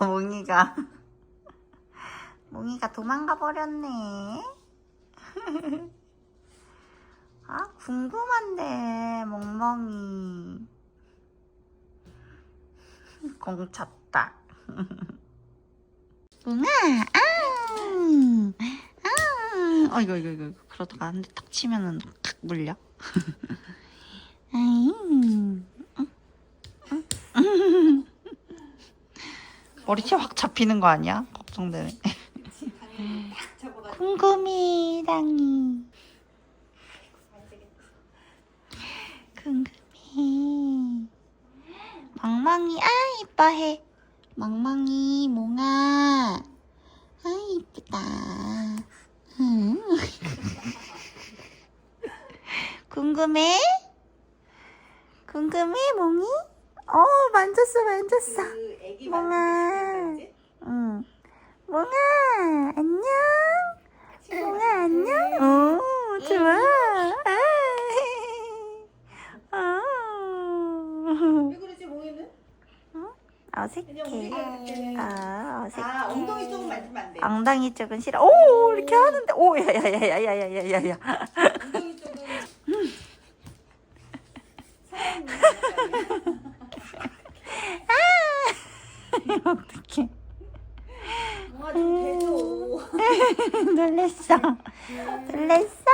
몽이가. 몽이가 도망가 버렸네. 아, 궁금한데, 멍멍이. 공 찼다. 몽아, 아, 아. 어, 이거, 이거. 그러다가 한 대 탁 치면은 탁 물려. 아이. 머리채 확 잡히는 거 아니야? 걱정되네. 궁금이 랑이. 궁금해. 망망이 아 이뻐해. 망망이 몽아. 아 이쁘다. 응. 궁금해? 궁금해 몽이? 어 만졌어 만졌어. 그 멍아. 몽아 안녕. 몽아 안녕. 오 좋아. 아. 왜 그러지 몽이는? 어색해. 아 어색해. 아 엉덩이 조금 만지면 안 돼. 엉덩이 쪽은 싫어. 오 이렇게 하는데 오 야야야야야야야야. 엉덩이 쪽은 사람 있는 거 아니야. 어떡해. 몽아 좀 대줘. 놀랬어. 놀랬어?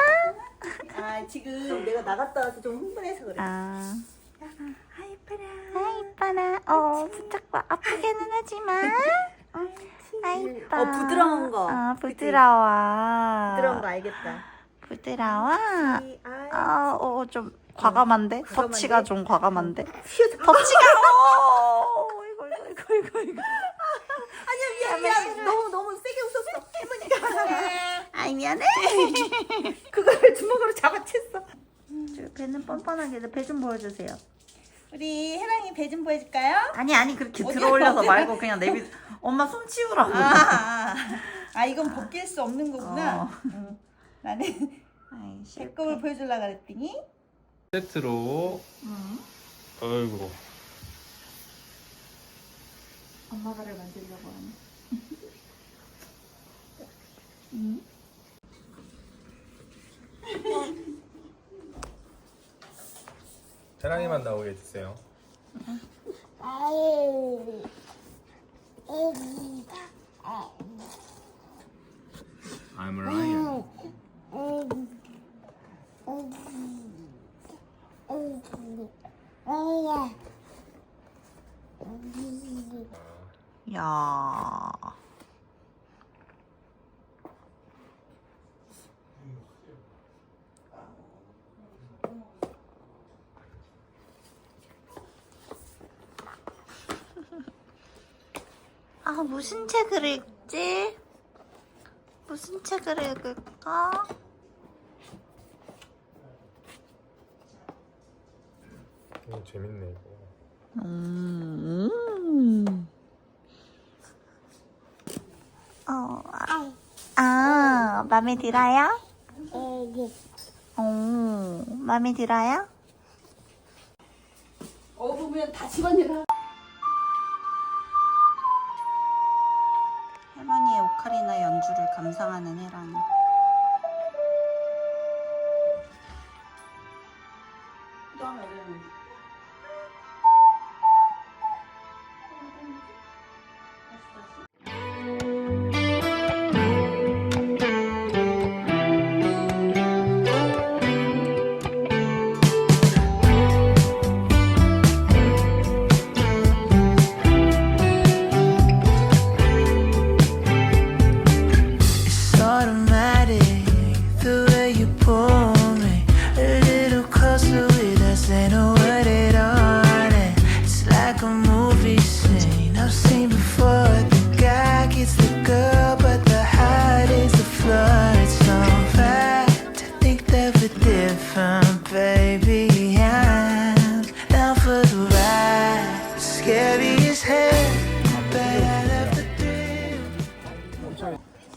아 지금 내가 나갔다 와서 좀 흥분해서 그래. 아. 아 예뻐라. 아 이뻐라. 어 붙잡고 아프게는 하지만. 아 이뻐. 어, 부드러운 거. 어? 부드러워. 부드러운 거 알겠다. 부드러워. 아, 아, 어, 좀 과감한데? 터치가 좀 과감한데? 터치가, 어, 이거, 이거, 이거, 이거, 이거. 아니야 미안 미안. 너무 너무 세게 웃었어. 할머니가. 아이, 미안해. 그걸 주먹으로 잡아챘어. 저 배는 뻔뻔하게 배 좀 보여주세요. 우리 해랑이 배 좀 보여줄까요? 아니, 아니, 그렇게 어디야, 들어 올려서 어디야? 말고 그냥 내비, 엄마 손 치우라고. 아, 아, 아 이건 벗길 수 없는 거구나. 어. 응. 나는 아이. 배꼽을 보여주려고 그랬더니 세트로 응. 아이고 엄마가를 만들려고 하네. 응? 태랑이만 나오게 해주세요. I'm Ryan. 애기, 애기, 야. 아, 무슨 책을 읽지? 무슨 책을 읽을까? 이거 재밌네 이거 음. 어, 아, 아, 마음에 들어요? 오, 마음에 들어요? 어 보면 다 집어내라. 할 연주를 감상하는 automatic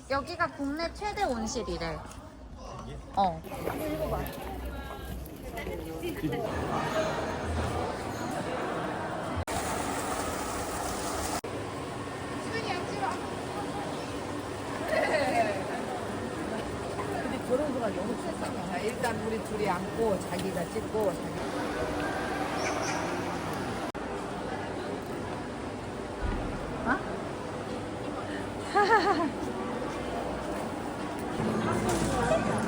여기가 국내 최대 온실이래. 어. 일단 우리 둘이 앉고 자기가 찍고 자기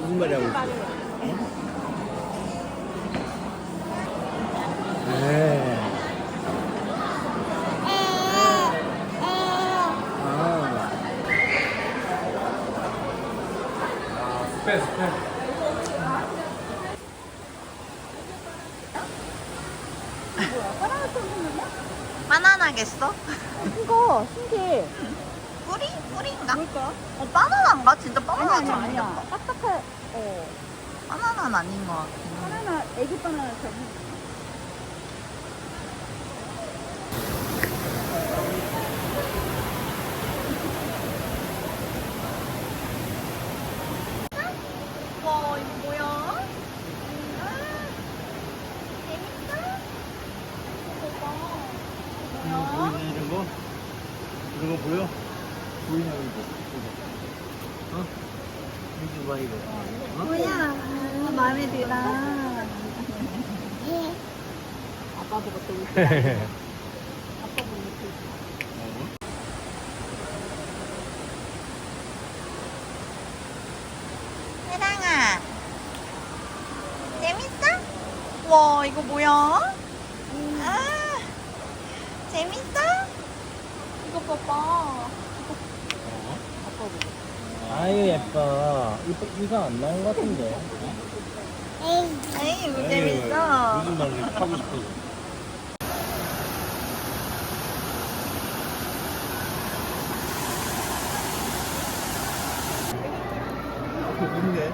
무슨 말이 하고 있어? 네. 아, 스페 스페. 바나나겠어? 이거 신기해. 뿌리? 뿌리인가? 뭘까? 어, 바나나인가? 진짜 바나나처럼 아니야. 생겼다. 딱딱해. 어. 바나나는 아닌 것 같긴 해. 바나나 애기 바나나처럼. 와, 이거 뭐야? 아, 재밌다. 이거 봐. 보이냐 이런 거? 이런 거 보여? 보이냐 이거? 이거. 어? 이거 봐 이거. 어? 뭐야? 마음에 들어. 아빠 보고 또 웃겨. 아빠 보고 웃겨. 혜랑아. 재밌어? 와, 이거 뭐야? 아, 재밌어? 이거 봐봐. 아유 예뻐. 이거 이거 안 나온 것 같은데. 에이, 이거 재밌어. 무슨 말을 하고 싶어서. 웃네.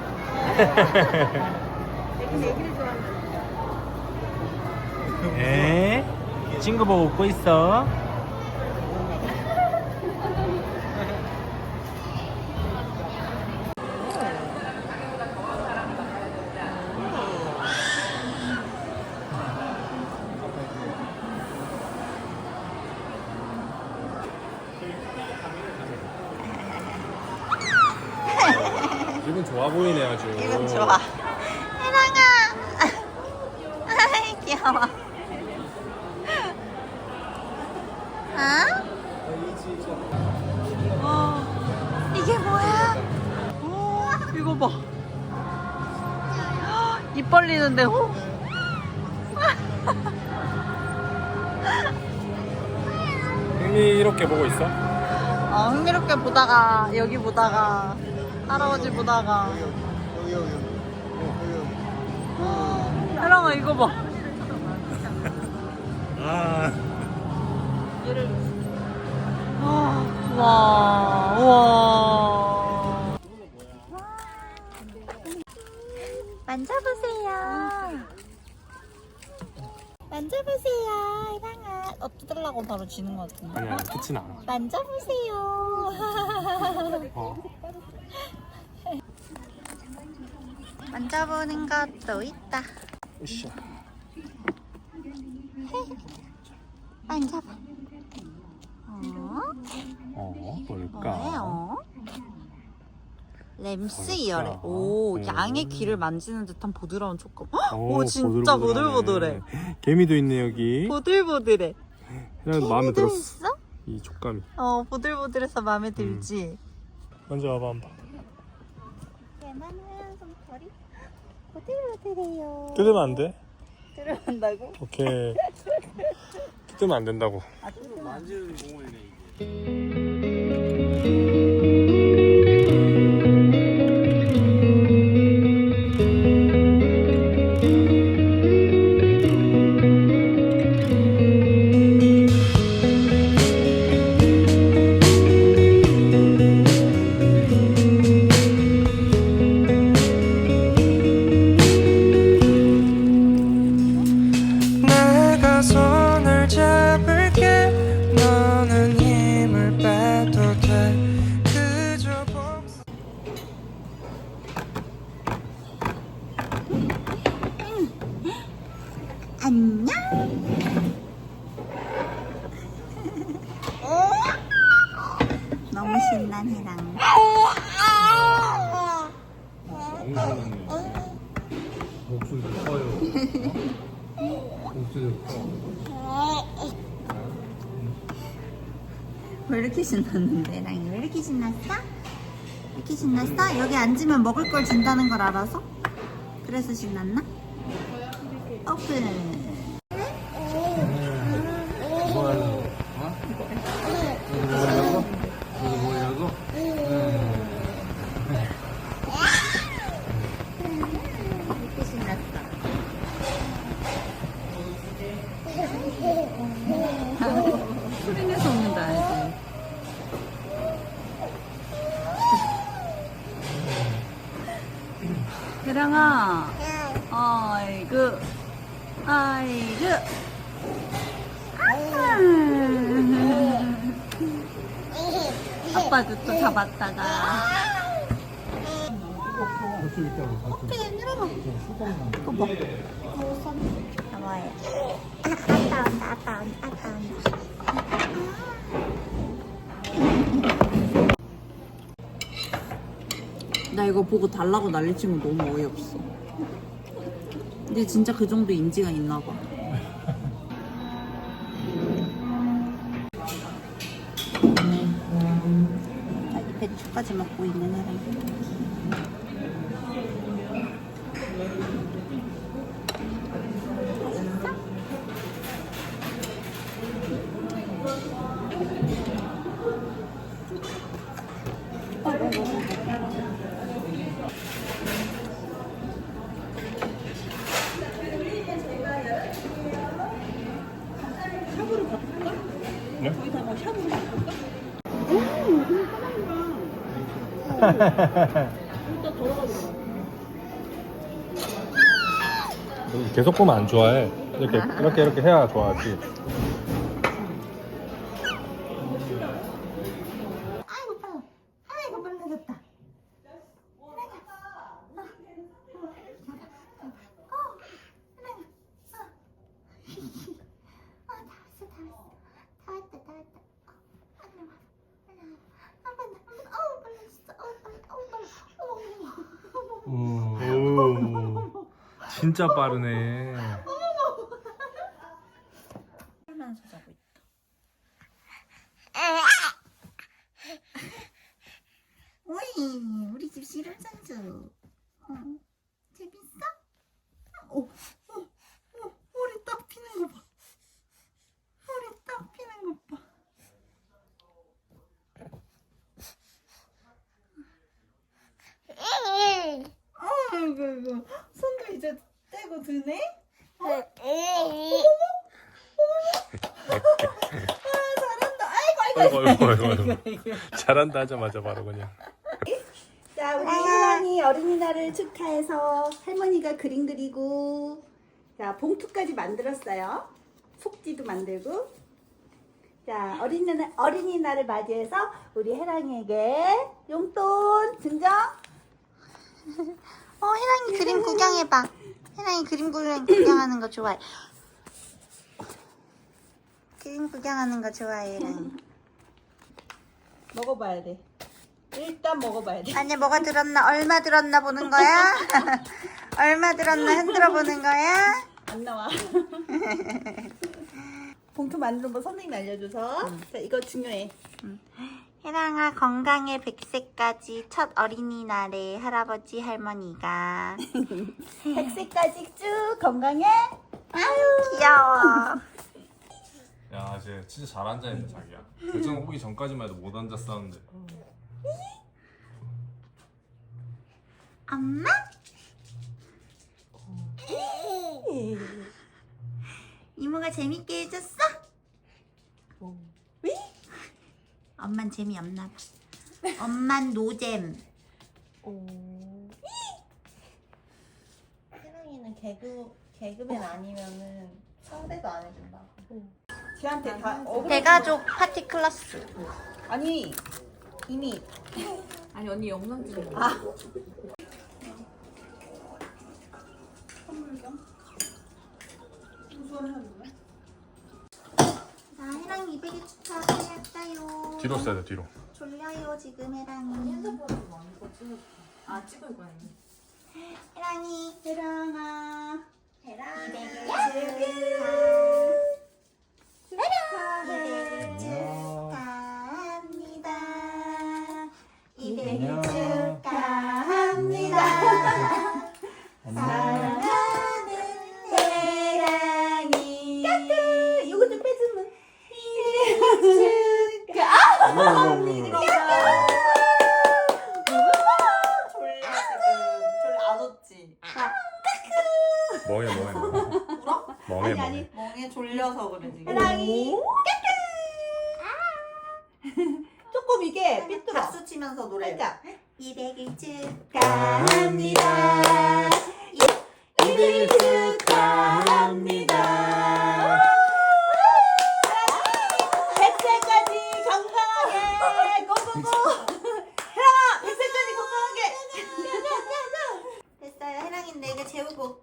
에? 친구 보고 웃고 있어. 기분 좋아 보이네 아주. 기분 좋아. 혜랑아. 아이, 귀여워. 아? 어, 이게 뭐야? 오, 이거 봐. 입 벌리는데, 어? 흥미롭게 보고 있어? 어, 흥미롭게 보다가, 여기 보다가, 할아버지 보다가. 혜랑아, 이거 봐. 아. 와, 와, 와. 만져보세요. 만져보세요, 이랑아. 어, 뜯으려고 바로 쥐는 것 같은데. 아니야 그렇진 않아. 만져보세요. 어. 만져보는 것도 있다. 으쌰. 만져봐. 어? 어 뭘까? 뭐예요? 램스 이어래. 뭘까? 오, 음. 양의 귀를 만지는 듯한 부드러운 촉감. 오, 오, 진짜 보들보들하네. 보들보들해. 개미도 있네 여기. 보들보들해. 그냥 마음에 들었어. 있어? 이 촉감이. 어, 보들보들해서 마음에 들지. 만져봐봐 한번. 얘만 하얀 손털이 보들보들해요. 뜯으면 안 돼? 들어간다고? 오케이. 뜯으면 안 된다고. 만지는 공원이네 이게. 신났는데? 랑이 왜 이렇게 신났어? 이렇게 신났어? 여기 앉으면 먹을 걸 준다는 걸 알아서? 그래서 신났나? 오픈. 뭐 하려고? 어? 이거 뭐냐고? 이거 뭐냐고? 이렇게 신났어. 소리 내서 웃는다 알지? 혜랑아 아이고 아이고 아. 아빠도 또 잡았다가 저쪽 있다고. 저쪽. 이거 먹 나와요 아빠 온다 아빠 온다 아빠 온다 나 이거 보고 달라고 난리치면 너무 어이없어 근데 진짜 그 정도 인지가 있나 봐. 자, 이 배추까지 먹고 있는 애랑 계속 보면 안 좋아해. 이렇게 이렇게 이렇게 해야 좋아하지. 아이고 빨라 아이고 빨라졌다 오, 진짜 빠르네. 하면서 자고 있다 오이 우리 집 실험장주 어, 재밌어? 오, 오, 오, 머리 딱 피는 거 봐. 머리 딱 피는 거 봐. 아이고, 이고 손도 이제 떼고 드네? 어? 아, 아이고 아이고. 아이고. 잘한다 하자마자 바로 그냥. 자, 우리 혜란이 어린이날을 축하해서 할머니가 그림 그리고 자, 봉투까지 만들었어요. 속지도 만들고. 자, 어린이날, 어린이날을 맞이해서 우리 혜랑이에게 용돈 증정. 어, 혜랑이 그림 구경해봐. 혜랑이 그림 구경, 구경하는 거 좋아해. 그림 구경하는 거 좋아해, 혜랑이. 먹어봐야 돼. 일단 먹어봐야 돼. 안에 뭐가 들었나, 얼마 들었나 보는 거야? 얼마 들었나 흔들어 보는 거야? 안 나와. 봉투 만드는 거 선생님 알려줘서. 자, 이거 중요해. 혜랑아 건강에 100세까지 첫 어린이날에 할아버지 할머니가 100세까지 쭉 건강해. 귀여워. 야, 이제 진짜 잘 앉아 있네 자기야. 대전 오기 전까지만 해도 못 앉았었는데. 엄마? 이모가 재밌게 해줬어? 왜? 엄만 재미없나 봐. 엄만 노잼. 혜랑이는 개그 개그맨 아니면은 상대도 안 해준다. 쟤한테 다 어그로 대가족 파티 클래스. 아니 이미 아니 언니 영상 찍어. 아 자, 혜랑이 200일 축하했어요. 뒤로 써야 돼 뒤로. 졸려요 지금 해랑이. 아 찍을 거야. 해랑이. 해랑아. 해랑 이. 축하합니다. 이백일 축하합니다. 사랑하는 해랑이. 이거 좀 빼주면. 졸려 지금. 졸려 안 웃지. 멍해 멍해 멍해 멍 해 멍에 졸려서 그래 지금. 해랑이. 조금 이게 삐뚤어. 박수 치면서 노래. 살짝. 200일 축하합니다. 이백일 축하합니다 100살까지 건강하게 고고고. 해랑아 100살까지 건강하게. 됐어요. 해랑인데 이거 재우고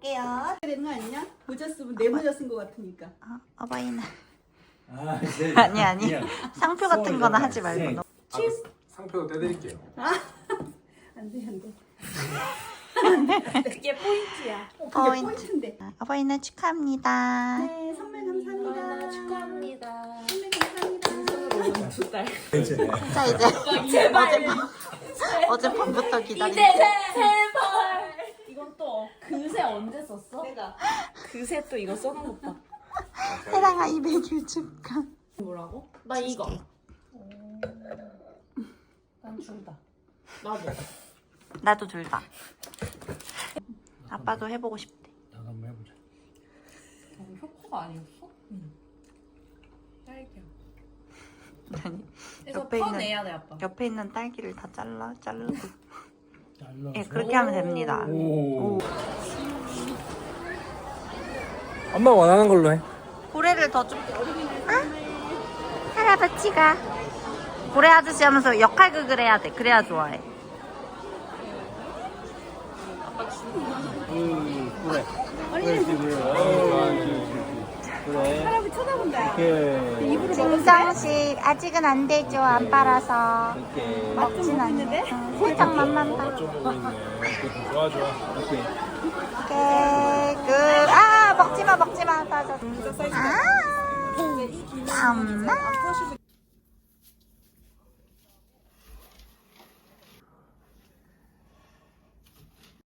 되는 거 아니냐? 모자 쓰면 내 모자 쓴 거 같으니까. 어, 어버이날. 아, 네. 아니 아니. 그냥 상표 같은 거는 하지 네. 말고. 아, 상표 떼드릴게요 안 돼 안 돼. 그게 포인트야. 어, 그게 포인트. 포인트인데. 어버이날 축하합니다. 네 선물 감사합니다. 축하합니다. 선물 감사합니다. 두 달. 자 이제 어제 밤부터 기다린 제발. 그새 언제 썼어? 내가 그새 또 이거 써놓은 것 봐. 해랑아 200일 축하. 뭐라고? 나 이거. 난 줄다. 나도. 나도 둘 다. 아빠도 해보고 싶대. 나도 한번 해보자. 효과가 아니었어? 딸기야. 아니, 그래서 옆에 있는- 퍼내야 돼 아빠. 옆에 있는 딸기를 다 잘라 자르고. 예 그렇게 하면 됩니다. 오. 오. 엄마 원하는 걸로 해. 고래를 더 좀. 응? 할아버지가 고래 아저씨 하면서 역할극을 해야 돼. 그래야 좋아해. 음, 그래. 그래, 그래. 어, 그래. 할아버지 쳐다본다. 오케이. 입으로 먹었어. 증정식 아직은 안 되죠. 안 빨아서 오케이. 먹진 않는데. 살짝 맛만 봐. 보고 있네 좋아 좋아 오케이. 오케이 끝. 아 먹지 마 먹지 마. 빠져. 아. 엄마.